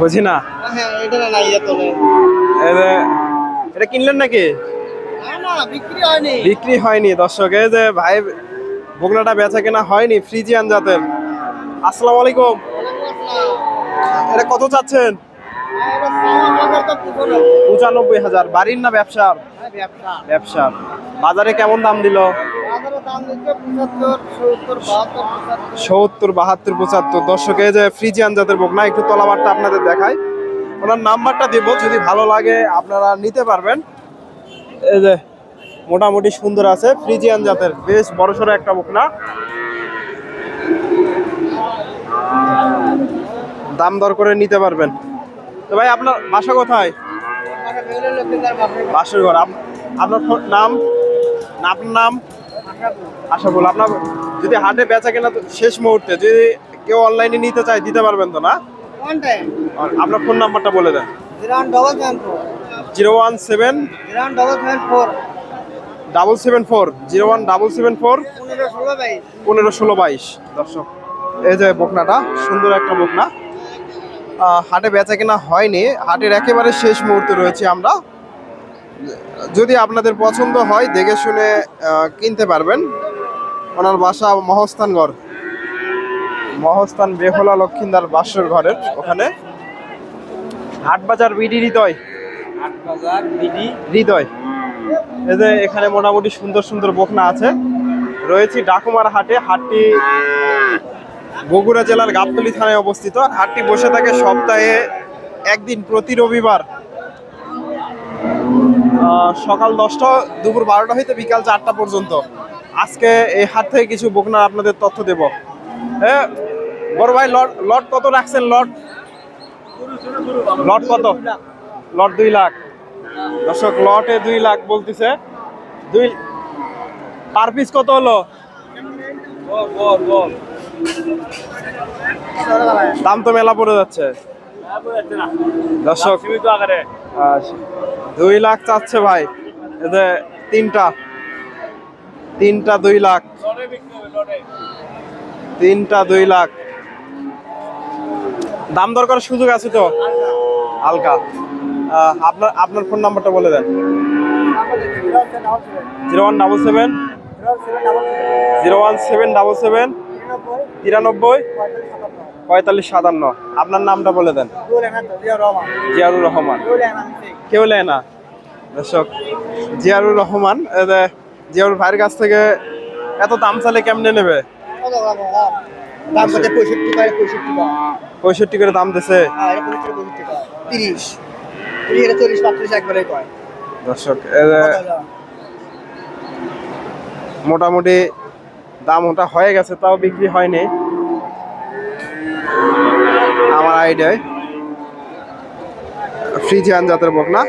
বুঝি না। এটা কিনলেন নাকি? হয়নি বিক্রি হয়নি দর্শক। এই যে ভাই বগলাটা বেচা কেনা হয়নি ফ্রিজিয়ান জাতের। আসসালামু আলাইকুম। এটা কত চাচ্ছেন? পঁচানব্বই হাজার। বাড়ির না ব্যবসার। ব্যবসার। বাজারে কেমন দাম দিল? সত্তর, বাহাত্তর, পঁচাত্তর। দর্শক যে ফ্রিজিয়ান জাতের বকনা, একটু তলাবারটা আপনাদের দেখায় ওনার নাম্বারটা দিব, যদি ভালো লাগে আপনারা নিতে পারবেন। এই যে, মোটামুটি সুন্দর আছে, ফ্রিজিয়ান জাতের, বেশ বড়সড় একটা বকনা। দাম দর করে নিতে পারবেন। তো ভাই, আপনার বাসা কোথায়? বাসর ঘর আপনার নাম? আপনার নাম? আশা বল আপনার যদি হাটে বেচা কেনা তো শেষ মুহূর্তে যদি কেউ অনলাইনে নিতে চায় দিতে পারবেন তো না? আর আপনার ফোন নাম্বারটা বলে দেন। Zero one seven double seven four zero one double seven four পনেরো ষোলো বাইশ। দর্শক এই যে বকনাটা সুন্দর একটা বকনা। হাটে বেচা কেনা হয়নি হাটের একেবারে শেষ মুহূর্তে রয়েছে আমরা। যদি আপনাদের পছন্দ হয় দেখে শুনে কিনতে পারবেন। ওনার বাসা মহস্থানগড়। মহস্থান বেহলা লক্ষিন্দার বাসর ঘরের ওখানে। হাটবাজার বিডি হৃদয়। হৃদয়। এই যে এখানে মোটামুটি সুন্দর সুন্দর বকনা আছে। রয়েছে ডাকুমার হাটে। হাটটি বগুড়া জেলার গাবতলী থানায় অবস্থিত। হাটটি বসে থাকে সপ্তাহে একদিন প্রতি রবিবার। সকাল দশটা, দুপুর বারোটা হইতে বিকাল চারটা পর্যন্ত। আজকে এই হাত থেকে কিছু বকনার আপনাদের তথ্য দেব। হ্যাঁ বড় ভাই, লট লট কত রাখছেন, লট? লট কত? লট দুই লাখ। দর্শক, লটে দুই লাখ বলতেছে। দুই, পার পিস কত হলো? দাম তো মেলা পড়ে যাচ্ছে। দর্শক। দুই লাখ চাচ্ছে ভাই। যে তিনটা। তিনটা দুই লাখ। তিনটা দুই লাখ। দাম দর করার সুযোগ আছে তো? হালকা। আপনার আপনার ফোন নাম্বারটা বলে দেন। Zero one double seven. Zero one seven double seven. তিরানব্বই। পঁয়তাল্লিশ সাতান্ন। আপনার নামটা বলে দেন। জিয়ারুর রহমান। কেউ নেয় না দর্শক, জিয়ারুর রহমান জিয়ারুর ভাইয়ের কাছ থেকে এত দাম চালে কেমনে নেবে? পঁয়ষট্টি করে দাম দিছে। তিরিশ দর্শক মোটামুটি দাম ওটা হয়ে গেছে, তাও বিক্রি হয়নি। আমার আইডিয়ায় ফ্রিজিয়ান জাতের বকনা।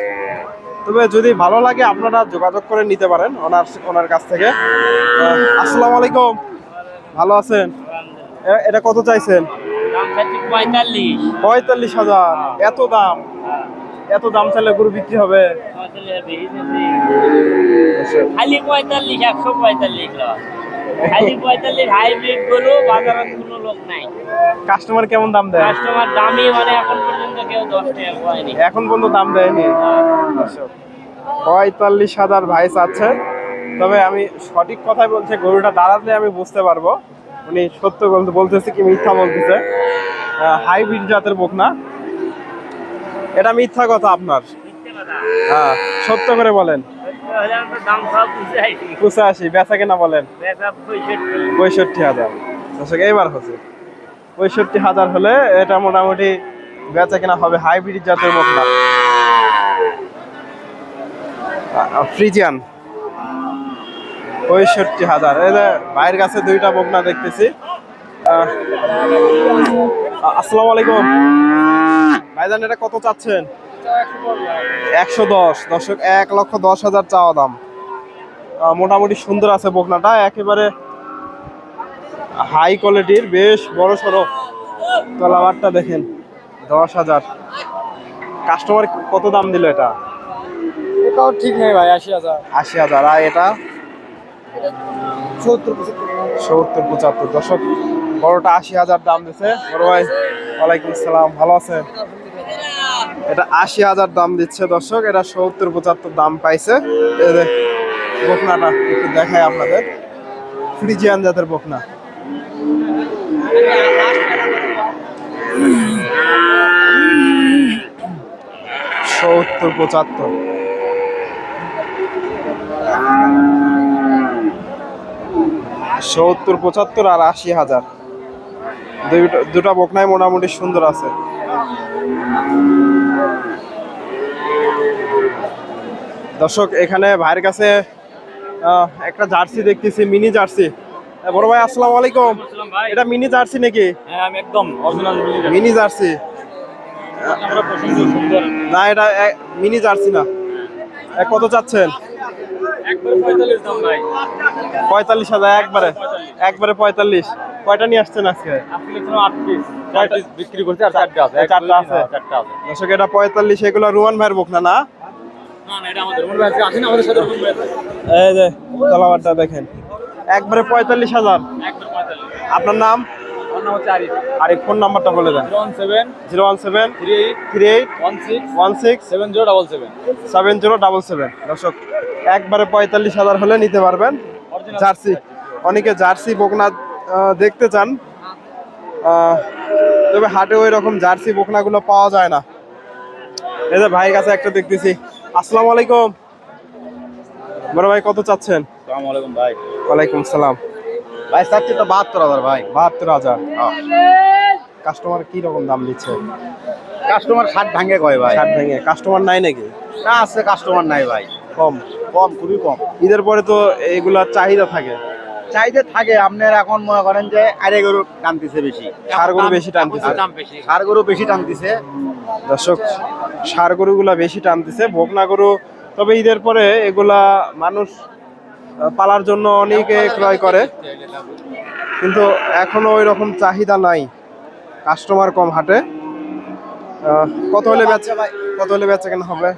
তবে যদি ভালো লাগে আপনারা যোগাযোগ করে নিতে পারেন ওনার ওনার কাছ থেকে। আসসালামু আলাইকুম। ভালো আছেন? এটা কত চাইছেন? পঁয়তাল্লিশ। পঁয়তাল্লিশ হাজার। এত দাম? এত দাম চাইলে গরু বিক্রি হবে? খালি পঁয়তাল্লিশ একশো পঁয়তাল্লিশ খালি পঁয়তাল্লিশ হাইব্রিড গরু বাজারে কোনো লোক নাই। কাস্টমার কেমন দাম দেয়? কাস্টমার দামই মানে এখন পর্যন্ত কেউ দশ টাকা পায়নি এখন পর্যন্ত দাম দেয়নি? পঁয়তাল্লিশ হাজার ভাই চাচ্ছে তবে আমি সঠিক কথাই বলছে গরুটা দাঁড়াতে আমি বুঝতে পারব। উনি সত্য বলতে বলতেছে কি মিথ্যা বলতেছে। হাইব্রিড জাতের বোক না। এটা মিথ্যা কথা আপনার। হ্যাঁ সত্য করে বলেন। পঁচাশি বেচা কেনা বলেন? পঁয়ষট্টি। হাজার। দর্শক এইবার হচ্ছে পঁয়ষট্টি হাজার হলে এটা মোটামুটি বেচা কেনা হবে হাইব্রিড জাতের বকনা ফ্রিজিয়ান। পঁয়ষট্টি হাজার। এই যে ভাইয়ের কাছে দুইটা বকনা দেখতেছি। আসসালামু আলাইকুম। ভাইজান এটা কত চাচ্ছেন? একশো দশ। দর্শক এক লক্ষ দশ হাজার চাওয়া দাম। মোটামুটি সুন্দর আছে বকনাটা। একেবারে হাই কোয়ালিটির বেশ বড় সড়ো। তলাবারটা দেখেন দশ হাজার। কাস্টমার কত দাম দিল এটা? এটাও ঠিক নেই ভাই আশি হাজার। আশি হাজার। আর এটা? সত্তর সত্তর পঁচাত্তর। দশক বড়টা আশি হাজার দাম দিছে। বড় ভাই ওয়ালাইকুম আসসালাম। ভালো আছেন? এটা আশি হাজার দাম দিচ্ছে দর্শক, এটা সত্তর পঁচাত্তর দাম পাইছে। বকনাটা একটু দেখাই আপনাদের। ফ্রিজিয়ান জাতের বকনা। সত্তর পঁচাত্তর। সত্তর পঁচাত্তর আর আশি হাজার। দুটা বকনাই মোটামুটি সুন্দর আছে। দর্শক এখানে ভাইয়ের কাছে একটা জার্সি দেখতেছি মিনি জার্সি। বড় ভাই আসসালামু আলাইকুম। এটা মিনি জার্সি নাকি? হ্যাঁ আমি একদম অরিজিনাল মিনি জার্সি। না এটা মিনি জার্সি না। কত চাচ্ছেন? পঁয়তাল্লিশ হাজার একবারে। একবারে পঁয়তাল্লিশ। কয়টা নিয়ে আসছেন আজকে? বিক্রি করছে আর আছে। চারটা আছে। দর্শক এটা পঁয়তাল্লিশ এগুলো রুয়ান ভাইয়ের বকনা না? এই যে তলাবারটা দেখেন। একবারে পঁয়তাল্লিশ হাজার। আপনার নাম? আর এই ফোন নাম্বারটা বলে দেন। Zero one seven zero one seven three eight three eight one six one six seven zero double seven. Seven zero double seven. দর্শক একবারে পঁয়তাল্লিশ হাজার হলে নিতে পারবেন। জার্সি। অনেকে জার্সি বকনা দেখতে চান। তবে হাটে ওই রকম জার্সি বকনাগুলো পাওয়া যায় না। এই যে ভাইয়ের কাছে একটা দেখতেছি। আসসালামু আলাইকুম। বড় ভাই কত চাচ্ছেন? আসসালামু আলাইকুম ভাই। ওয়ালাইকুম সালাম। ভাই চাচ্ছি তো বাহাত্তর হাজার ভাই। বাহাত্তর হাজার? কাস্টমার কি রকম দাম দিচ্ছে কাস্টমার ষাট ভাঙে কয় ভাই? ষাট ভাঙে। কাস্টমার নাই নাকি? না আছে কাস্টমার নাই ভাই। কম। কম খুবই কম। ঈদের পরে তো এগুলা চাহিদা থাকে। চাইতে থাকে আপনার এখন মনে করেন যে আরে গরু টানতেছে বেশি। ষাড় গরু বেশি টানতেছে। সার গরু বেশি টানতেছে। দর্শক ষাড় গরুগুলা বেশি টানতেছে বকনা গরু। তবে ঈদের পরে এগুলা মানুষ পালার জন্য অনেকে ক্রয় করে। কিন্তু এখনও ওই রকম চাহিদা নাই কাস্টমার কম হাটে। কত হলে বেচা কত হলে বেচা কেন হবে?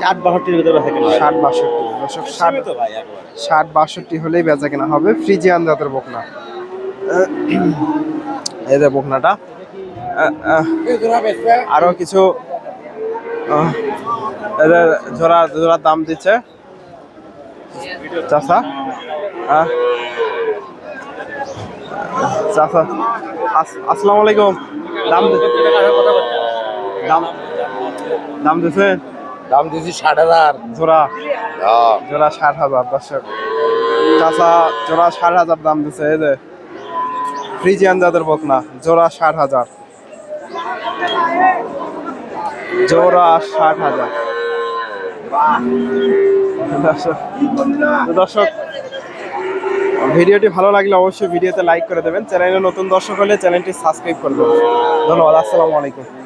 ষাট বাষট্টির ভিতরে থাকে ষাট বাষট্টি। দর্শক ষাট ষাট বাষট্টি হলেই বেচা কেনা হবে ফ্রিজিয়ান জাতের বকনা। এই যে বকনাটা। আহ, আহ, আরও কিছু এদের জোড়া দাম দিচ্ছে। চাষা চাষা আসসালামু আলাইকুম। দাম দাম দাম দিচ্ছেন দাম দিয়েছি ষাট হাজার। জোড়া। জোড়া ষাট হাজার দর্শক চাষা জোড়া ষাট হাজার দাম দিচ্ছে এই যে ফ্রিজিয়ান জাতের বকনা, জোড়া ষাট হাজার। জোড়া ষাট হাজার। দর্শক ভিডিওটি ভালো লাগলে অবশ্যই ভিডিওতে লাইক করে দেবেন। চ্যানেলে নতুন দর্শক হলে চ্যানেলটি সাবস্ক্রাইব করবেন ধন্যবাদ, আসসালামু আলাইকুম।